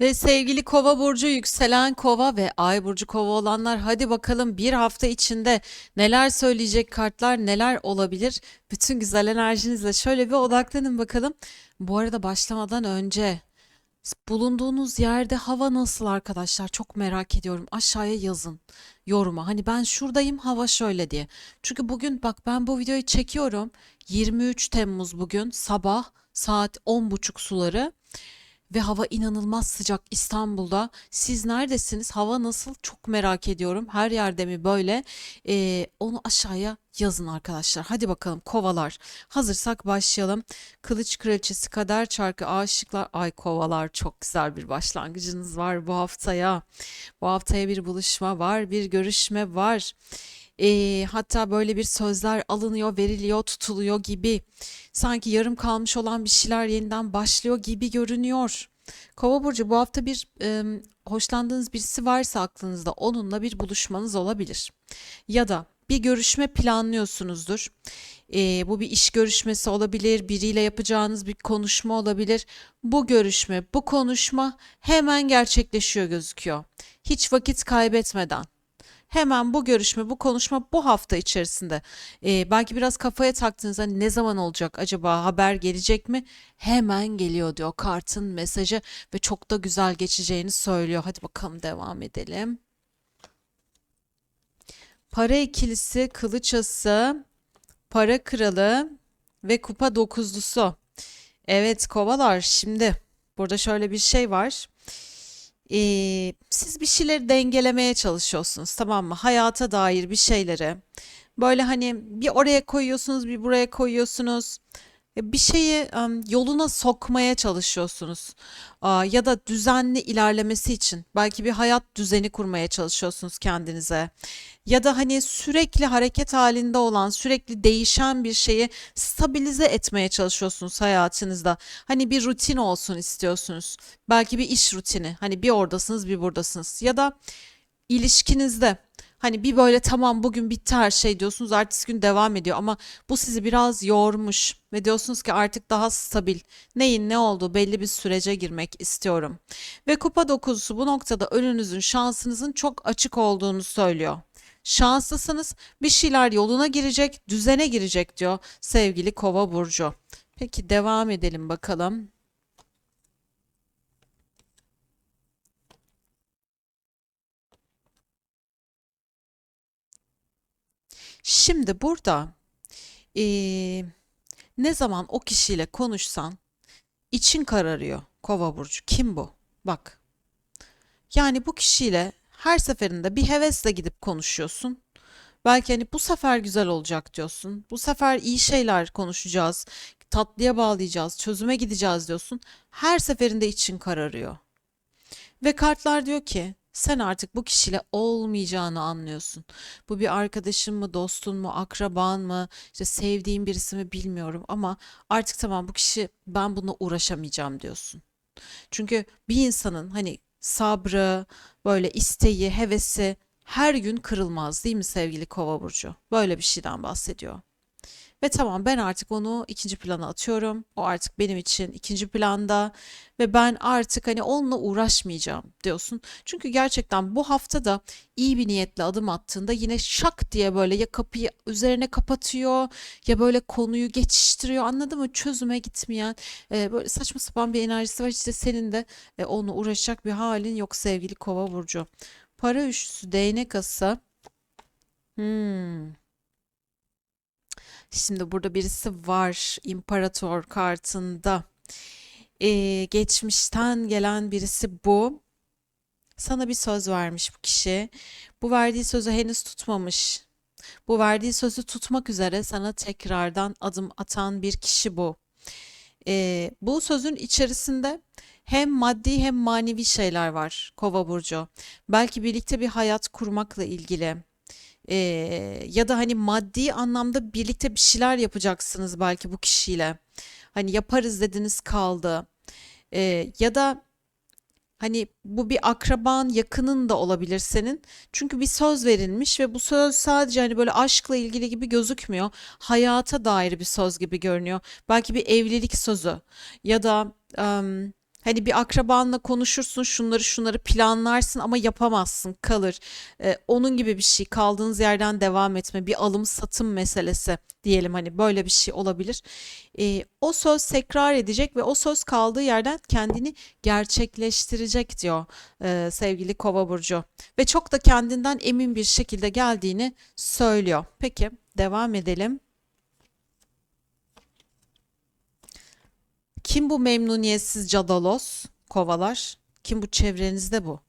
Ve sevgili Kova burcu yükselen Kova ve Ay burcu Kova olanlar hadi bakalım bir hafta içinde neler söyleyecek kartlar neler olabilir? Bütün güzel enerjinizle şöyle bir odaklanın bakalım. Bu arada başlamadan önce bulunduğunuz yerde hava nasıl arkadaşlar? Çok merak ediyorum. Aşağıya yazın yoruma. Hani ben şuradayım hava şöyle diye. Çünkü bugün bak ben bu videoyu çekiyorum. 23 Temmuz bugün sabah saat 10.30 suları. Ve hava inanılmaz sıcak İstanbul'da. Siz neredesiniz? Hava nasıl? Çok merak ediyorum. Her yerde mi böyle? Ee, onu aşağıya yazın arkadaşlar. Hadi bakalım kovalar. Hazırsak başlayalım. Kılıç Kraliçesi, Kader Çarkı, Aşıklar. Ay kovalar çok güzel bir başlangıcınız var bu haftaya. Bu haftaya bir buluşma var, bir görüşme var. Ee, hatta böyle bir sözler alınıyor, veriliyor, tutuluyor gibi. Sanki yarım kalmış olan bir şeyler yeniden başlıyor gibi görünüyor. Kova burcu bu hafta bir e, hoşlandığınız birisi varsa aklınızda onunla bir buluşmanız olabilir. Ya da bir görüşme planlıyorsunuzdur. E, bu bir iş görüşmesi olabilir, biriyle yapacağınız bir konuşma olabilir. Bu görüşme, bu konuşma hemen gerçekleşiyor gözüküyor. Hiç vakit kaybetmeden. Hemen bu görüşme, bu konuşma bu hafta içerisinde. Ee, belki biraz kafaya taktığınızda ne zaman olacak acaba haber gelecek mi? Hemen geliyor diyor kartın mesajı ve çok da güzel geçeceğini söylüyor. Hadi bakalım devam edelim. Para ikilisi, kılıç ası, para kralı ve kupa dokuzlusu. Evet kovalar şimdi burada şöyle bir şey var. Ee, siz bir şeyleri dengelemeye çalışıyorsunuz tamam mı? Hayata dair bir şeyleri. Böyle hani bir oraya koyuyorsunuz, bir buraya koyuyorsunuz. Ya Bir şeyi yoluna sokmaya çalışıyorsunuz. Ya da düzenli ilerlemesi için belki bir hayat düzeni kurmaya çalışıyorsunuz kendinize. Ya da hani sürekli hareket halinde olan, sürekli değişen bir şeyi stabilize etmeye çalışıyorsunuz hayatınızda. Hani bir rutin olsun istiyorsunuz. Belki bir iş rutini. Hani bir oradasınız, bir buradasınız. Ya da ilişkinizde hani bir böyle tamam bugün bitti her şey diyorsunuz ertesi gün devam ediyor ama bu sizi biraz yormuş ve diyorsunuz ki artık daha stabil neyin ne olduğu belli bir sürece girmek istiyorum. Ve kupa dokuzusu bu noktada önünüzün şansınızın çok açık olduğunu söylüyor. Şanslısınız bir şeyler yoluna girecek düzene girecek diyor sevgili kova burcu. Peki devam edelim bakalım. Şimdi burada eee, ne zaman o kişiyle konuşsan için kararıyor Kova burcu. Kim bu? Bak. Yani bu kişiyle her seferinde bir hevesle gidip konuşuyorsun. Belki hani bu sefer güzel olacak diyorsun. Bu sefer iyi şeyler konuşacağız. Tatlıya bağlayacağız, çözüme gideceğiz diyorsun. Her seferinde için kararıyor. Ve kartlar diyor ki sen artık bu kişiyle olmayacağını anlıyorsun. Bu bir arkadaşın mı, dostun mu, akraban mı, işte sevdiğin birisi mi bilmiyorum ama artık tamam bu kişi ben bununla uğraşamayacağım diyorsun. Çünkü bir insanın hani sabrı, böyle isteği, hevesi her gün kırılmaz değil mi sevgili Kova burcu? Böyle bir şeyden bahsediyor. Ve tamam ben artık onu ikinci plana atıyorum. O artık benim için ikinci planda ve ben artık hani onunla uğraşmayacağım diyorsun. Çünkü gerçekten bu hafta da iyi bir niyetle adım attığında yine şak diye böyle ya kapıyı üzerine kapatıyor ya böyle konuyu geçiştiriyor anladın mı? Çözüme gitmeyen e, böyle saçma sapan bir enerjisi var. İşte senin de e, onunla uğraşacak bir halin yok sevgili Kova burcu. Para üçlüsü değnek ası. Hmm. Şimdi burada birisi var imparator kartında. Ee, geçmişten gelen birisi bu. Sana bir söz vermiş bu kişi. Bu verdiği sözü henüz tutmamış. Bu verdiği sözü tutmak üzere sana tekrardan adım atan bir kişi bu. Ee, bu sözün içerisinde hem maddi hem manevi şeyler var Kova burcu. Belki birlikte bir hayat kurmakla ilgili. Ee, ya da hani maddi anlamda birlikte bir şeyler yapacaksınız belki bu kişiyle. Hani yaparız dediniz kaldı. Ee, ya da hani bu bir akraban, yakının da olabilir senin. Çünkü bir söz verilmiş ve bu söz sadece hani böyle aşkla ilgili gibi gözükmüyor. Hayata dair bir söz gibi görünüyor. Belki bir evlilik sözü ya da em, Hani bir akrabanla konuşursun, şunları şunları planlarsın ama yapamazsın, kalır. Ee, onun gibi bir şey, kaldığınız yerden devam etme, bir alım satım meselesi diyelim hani böyle bir şey olabilir. Ee, o söz tekrar edecek ve o söz kaldığı yerden kendini gerçekleştirecek diyor e, sevgili Kova burcu ve çok da kendinden emin bir şekilde geldiğini söylüyor. Peki devam edelim. Kim bu memnuniyetsiz cadalos kovalar? Kim bu çevrenizde bu?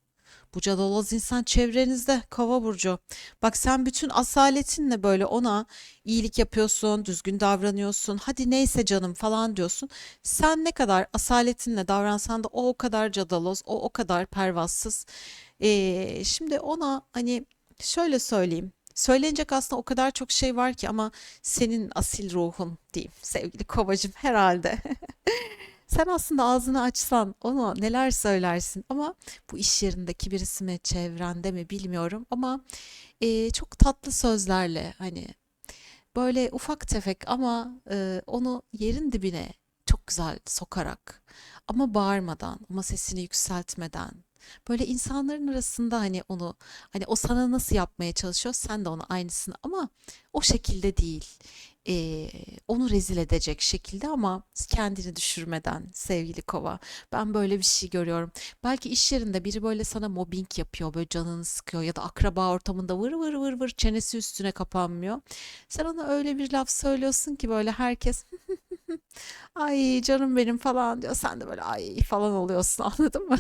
Bu cadaloz insan çevrenizde kova burcu. Bak sen bütün asaletinle böyle ona iyilik yapıyorsun, düzgün davranıyorsun. Hadi neyse canım falan diyorsun. Sen ne kadar asaletinle davransan da o o kadar cadaloz, o o kadar pervasız. Ee, şimdi ona hani şöyle söyleyeyim. Söylenecek aslında o kadar çok şey var ki ama senin asil ruhun diyeyim sevgili kovacım herhalde. Sen aslında ağzını açsan ona neler söylersin ama bu iş yerindeki birisi mi çevrende mi bilmiyorum ama e, çok tatlı sözlerle hani böyle ufak tefek ama e, onu yerin dibine çok güzel sokarak ama bağırmadan ama sesini yükseltmeden böyle insanların arasında hani onu hani o sana nasıl yapmaya çalışıyor sen de ona aynısını ama o şekilde değil Eee, onu rezil edecek şekilde ama kendini düşürmeden sevgili kova. Ben böyle bir şey görüyorum. Belki iş yerinde biri böyle sana mobbing yapıyor, böyle canını sıkıyor ya da akraba ortamında vır vır vır vır çenesi üstüne kapanmıyor. Sen ona öyle bir laf söylüyorsun ki böyle herkes ay canım benim falan diyor. Sen de böyle ay falan oluyorsun anladın mı?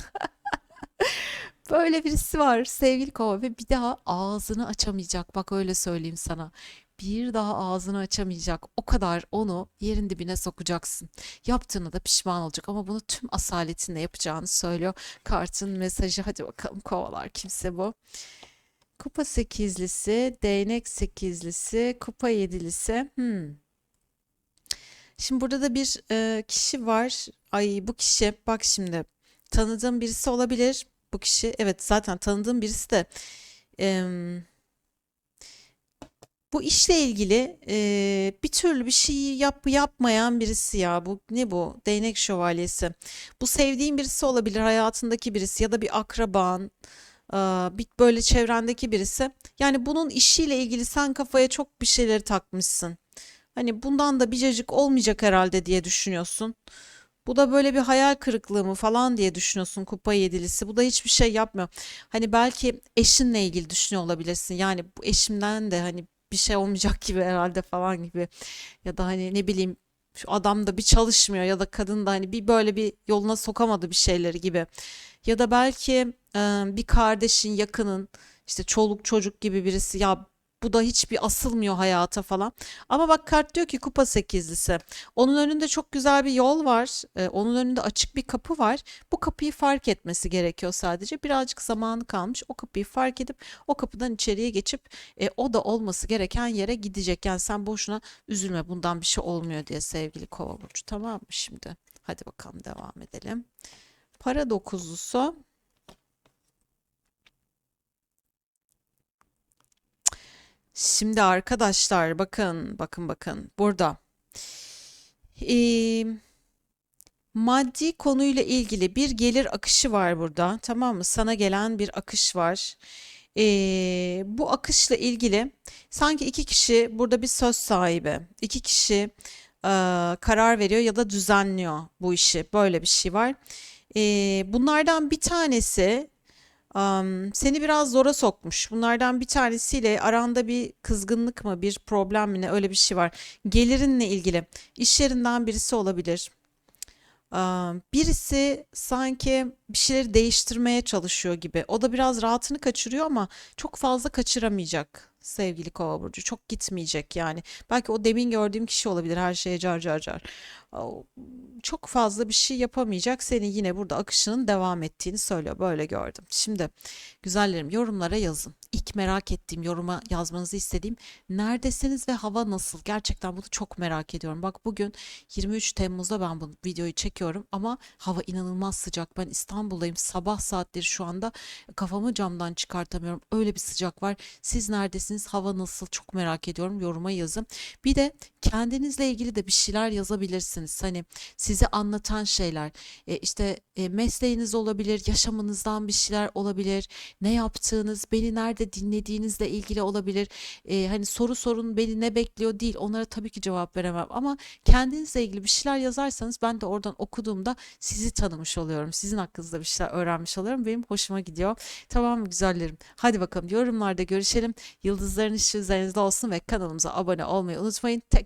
Böyle birisi var sevgili kova ve bir daha ağzını açamayacak. Bak öyle söyleyeyim sana. Bir daha ağzını açamayacak. O kadar onu yerin dibine sokacaksın. Yaptığını da pişman olacak ama bunu tüm asaletinle yapacağını söylüyor. Kartın mesajı hadi bakalım kovalar kimse bu. Kupa sekizlisi, değnek sekizlisi, kupa yedilisi. Hmm. Şimdi burada da bir e, kişi var. Ay bu kişi bak şimdi tanıdığım birisi olabilir. Bu kişi evet zaten tanıdığım birisi de em, bu işle ilgili e, bir türlü bir şey yap, yapmayan birisi ya. Bu ne bu? Değnek şövalyesi. Bu sevdiğin birisi olabilir, hayatındaki birisi ya da bir akraban, bir böyle çevrendeki birisi. Yani bunun işiyle ilgili sen kafaya çok bir şeyleri takmışsın. Hani bundan da bir cacık olmayacak herhalde diye düşünüyorsun. Bu da böyle bir hayal kırıklığı mı falan diye düşünüyorsun kupa yedilisi. Bu da hiçbir şey yapmıyor. Hani belki eşinle ilgili düşünüyor olabilirsin. Yani bu eşimden de hani bir şey olmayacak gibi herhalde falan gibi. Ya da hani ne bileyim şu adam da bir çalışmıyor ya da kadın da hani bir böyle bir yoluna sokamadı bir şeyleri gibi. Ya da belki bir kardeşin, yakının işte çoluk çocuk gibi birisi ya bu da hiçbir asılmıyor hayata falan. Ama bak kart diyor ki kupa sekizlisi. Onun önünde çok güzel bir yol var. e, onun önünde açık bir kapı var. Bu kapıyı fark etmesi gerekiyor sadece. Birazcık zamanı kalmış. O kapıyı fark edip o kapıdan içeriye geçip e, o da olması gereken yere gidecek. Yani sen boşuna üzülme bundan bir şey olmuyor diye sevgili Kova burcu. Tamam mı şimdi? Hadi bakalım devam edelim. Para dokuzlusu. Şimdi arkadaşlar bakın bakın bakın burada. Ee, maddi konuyla ilgili bir gelir akışı var burada. Tamam mı? Sana gelen bir akış var. Ee, bu akışla ilgili sanki iki kişi burada bir söz sahibi. İki kişi e, karar veriyor ya da düzenliyor bu işi. Böyle bir şey var. Ee, bunlardan bir tanesi Am, seni biraz zora sokmuş. Bunlardan bir tanesiyle aranda bir kızgınlık mı, bir problem mi ne öyle bir şey var. Gelirinle ilgili. İş yerinden birisi olabilir. Am, birisi sanki bir şeyleri değiştirmeye çalışıyor gibi. O da biraz rahatını kaçırıyor ama çok fazla kaçıramayacak sevgili Kova burcu. Çok gitmeyecek yani. Belki o demin gördüğüm kişi olabilir her şeye car car car. Çok fazla bir şey yapamayacak. Senin yine burada akışının devam ettiğini söylüyor. Böyle gördüm. Şimdi güzellerim yorumlara yazın. İlk merak ettiğim yoruma yazmanızı istediğim neredesiniz ve hava nasıl? Gerçekten bunu çok merak ediyorum. Bak bugün 23 Temmuz'da ben bu videoyu çekiyorum ama hava inanılmaz sıcak. Ben İstanbul'dayım. Sabah saatleri şu anda kafamı camdan çıkartamıyorum. Öyle bir sıcak var. Siz neredesiniz? Neredesiniz? Hava nasıl? Çok merak ediyorum. Yoruma yazın. Bir de kendinizle ilgili de bir şeyler yazabilirsiniz. Hani sizi anlatan şeyler. E, işte e, mesleğiniz olabilir, yaşamınızdan bir şeyler olabilir. Ne yaptığınız, beni nerede dinlediğinizle ilgili olabilir. E, hani soru sorun beni ne bekliyor değil. Onlara tabii ki cevap veremem ama kendinizle ilgili bir şeyler yazarsanız ben de oradan okuduğumda sizi tanımış oluyorum. Sizin hakkınızda bir şeyler öğrenmiş oluyorum. Benim hoşuma gidiyor. Tamam mı güzellerim? Hadi bakalım yorumlarda görüşelim. Yıldızların ışığı üzerinizde olsun ve kanalımıza abone olmayı unutmayın.